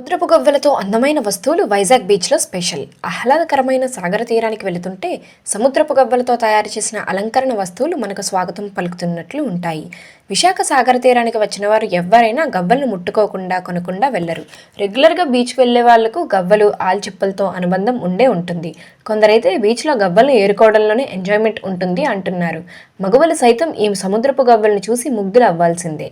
సముద్రపు గవ్వలతో అందమైన వస్తువులు వైజాగ్ బీచ్లో స్పెషల్. ఆహ్లాదకరమైన సాగర తీరానికి వెళుతుంటే సముద్రపు గవ్వలతో తయారు చేసిన అలంకరణ వస్తువులు మనకు స్వాగతం పలుకుతున్నట్లు ఉంటాయి. విశాఖ సాగర తీరానికి వచ్చిన వారు ఎవరైనా గవ్వలను ముట్టుకోకుండా కొనకుండా వెళ్ళరు. రెగ్యులర్గా బీచ్కి వెళ్ళే వాళ్ళకు గవ్వలు ఆల్చిప్పలతో అనుబంధం ఉండే ఉంటుంది. కొందరైతే బీచ్లో గవ్వలను ఏరుకోవడంలోనే ఎంజాయ్మెంట్ ఉంటుంది అంటున్నారు. మగవలు సైతం ఈ సముద్రపు గవ్వలను చూసి ముగ్ధులు అవ్వాల్సిందే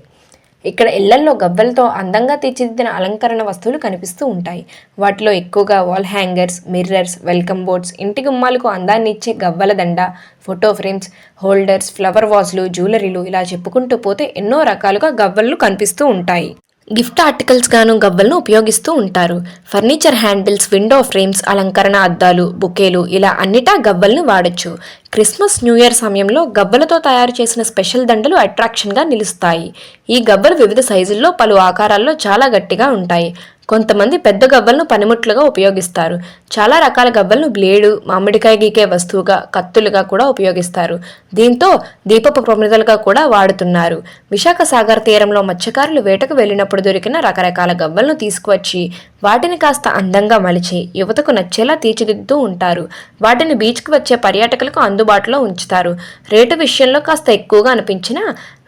ఇక్కడ ఇళ్ళల్లో గవ్వలతో అందంగా తీర్చిదిద్దిన అలంకరణ వస్తువులు కనిపిస్తూ ఉంటాయి. వాటిలో ఎక్కువగా wall hangers mirrors welcome boards ఇంటి గుమ్మాలకు అందాన్ని ఇచ్చే గవ్వల దండ ఫోటో ఫ్రేమ్స్ హోల్డర్స్ ఫ్లవర్ వాజ్లు జ్యువెలరీలు ఇలా చెప్పుకుంటూ పోతే ఎన్నో రకాలుగా గవ్వలు కనిపిస్తూ ఉంటాయి. గిఫ్ట్ ఆర్టికల్స్ గాను గవ్వలను ఉపయోగిస్తూ ఉంటారు. ఫర్నిచర్ హ్యాండిల్స్ విండో ఫ్రేమ్స్ అలంకరణ అద్దాలు బుకేలు ఇలా అన్నిటా గవ్వలను వాడచ్చు. క్రిస్మస్ న్యూ ఇయర్ సమయంలో గబ్బలతో తయారు చేసిన స్పెషల్ దండలు అట్రాక్షన్గా నిలుస్తాయి. ఈ గబ్బలు వివిధ సైజుల్లో పలు ఆకారాల్లో చాలా గట్టిగా ఉంటాయి. కొంతమంది పెద్ద గవ్వలను పనిముట్లుగా ఉపయోగిస్తారు. చాలా రకాల గవ్వలను బ్లేడు మామిడికాయ గీకే వస్తువుగా కత్తులుగా కూడా ఉపయోగిస్తారు. దీంతో దీపపు ప్రమిదలుగా కూడా వాడుతున్నారు. విశాఖ సాగర్ తీరంలో మత్స్యకారులు వేటకు వెళ్ళినప్పుడు దొరికిన రకరకాల గవ్వలను తీసుకువచ్చి వాటిని కాస్త అందంగా మలిచి యువతకు నచ్చేలా తీర్చిదిద్దుతూ ఉంటారు. వాటిని బీచ్కి వచ్చే పర్యాటకులకు అందుబాటులో ఉంచుతారు. రేటు విషయంలో కాస్త ఎక్కువగా అనిపించినా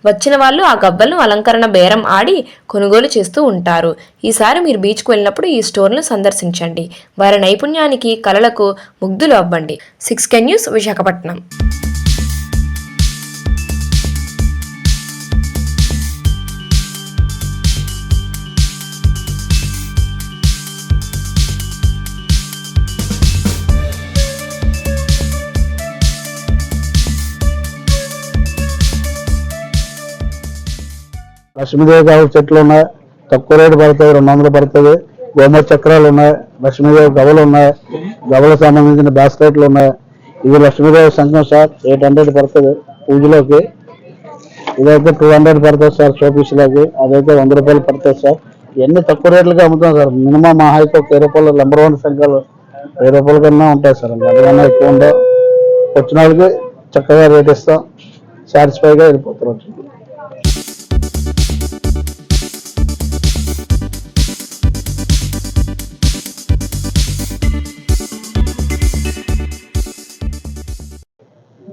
వచ్చిన వాళ్ళు ఆ గబ్బలను అలంకరణ బేరం ఆడి కొనుగోలు చేస్తూ ఉంటారు. ఈసారి మీరు బీచ్కు వెళ్ళినప్పుడు ఈ స్టోర్ను సందర్శించండి. వారి నైపుణ్యానికి కళలకు ముగ్ధులు అవ్వండి. సిక్స్ కెన్ న్యూస్ విశాఖపట్నం. లక్ష్మీదేవి కావాలి చెట్లు ఉన్నాయి. తక్కువ రేటు పడుతుంది రెండు వందలు పడుతుంది గోమతి చక్రాలు ఉన్నాయి లక్ష్మీదేవి గవలు ఉన్నాయి. గవలకు సంబంధించిన బాస్కెట్లు ఉన్నాయి. ఇది లక్ష్మీదేవి సంఘం సార్ ఎయిట్ హండ్రెడ్ పడుతుంది పూజలోకి. ఇదైతే టూ హండ్రెడ్ పడుతుంది సార్ షోపీస్లోకి అదైతే వంద రూపాయలు పడుతుంది సార్. ఇవన్నీ తక్కువ రేట్లుగా అమ్ముతాం సార్. మినిమం మా అయితే ఒక వెయ్యి రూపాయలు నెంబర్ వన్ సంఖ్యలు వెయ్యి రూపాయల కన్నా ఉంటాయి సార్. అందుకన్నా ఎక్కువ ఉండవు వచ్చిన వాళ్ళకి చక్కగా రేట్ ఇస్తాం. సాటిస్ఫైగా వెళ్ళిపోతారు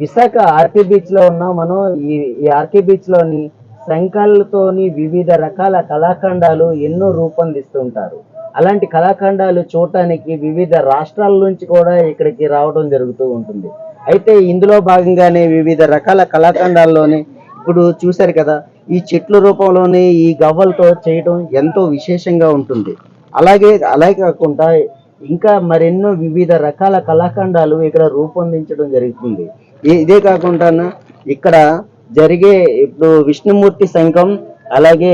విశాఖ ఆర్కే బీచ్లో ఉన్నాం మనం. ఈ ఈ ఆర్కే బీచ్లోని శంఖాలతోని వివిధ రకాల కళాఖండాలు ఎన్నో రూపొందిస్తుంటారు. అలాంటి కళాఖండాలు చూడటానికి వివిధ రాష్ట్రాల నుంచి కూడా ఇక్కడికి రావడం జరుగుతూ ఉంటుంది. అయితే ఇందులో భాగంగానే వివిధ రకాల కళాఖండాల్లోనే ఇప్పుడు చూశారు కదా ఈ చెట్ల రూపంలోనే ఈ గవ్వలతో చేయడం ఎంతో విశేషంగా ఉంటుంది. అలాగే అలాగే కాకుండా ఇంకా మరెన్నో వివిధ రకాల కళాఖండాలు ఇక్కడ రూపొందించడం జరుగుతుంది. ఇదే కాకుండా ఇక్కడ జరిగే ఇప్పుడు విష్ణుమూర్తి శంఖం అలాగే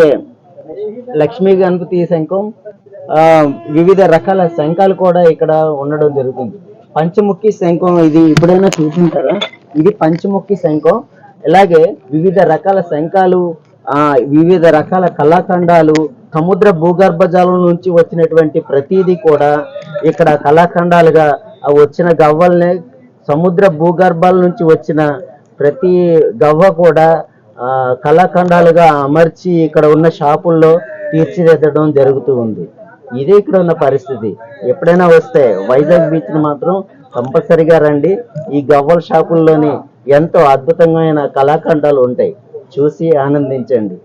లక్ష్మీ గణపతి శంఖం వివిధ రకాల శంఖాలు కూడా ఇక్కడ ఉండడం జరుగుతుంది. పంచముఖి శంఖం ఇది ఎప్పుడైనా చూసింటారా? ఇది పంచముఖి శంఖం ఇలాగే వివిధ రకాల శంఖాలు వివిధ రకాల కళాఖండాలు సముద్ర భూగర్భ జలం నుంచి వచ్చినటువంటి ప్రతిదీ కూడా ఇక్కడ కళాఖండాలుగా వచ్చిన గవ్వల్ని సముద్ర భూగర్భాల నుంచి వచ్చిన ప్రతి గవ్వ కూడా కళాఖండాలుగా అమర్చి ఇక్కడ ఉన్న షాపుల్లో తీర్చిదిద్దడం జరుగుతూ ఉంది. ఇదే ఇక్కడ ఉన్న పరిస్థితి. ఎప్పుడైనా వస్తే వైజాగ్ బీచ్ని మాత్రం కంపల్సరిగా రండి. ఈ గవ్వల షాపుల్లోని ఎంతో అద్భుతమైన కళాఖండాలు ఉంటాయి. చూసి ఆనందించండి.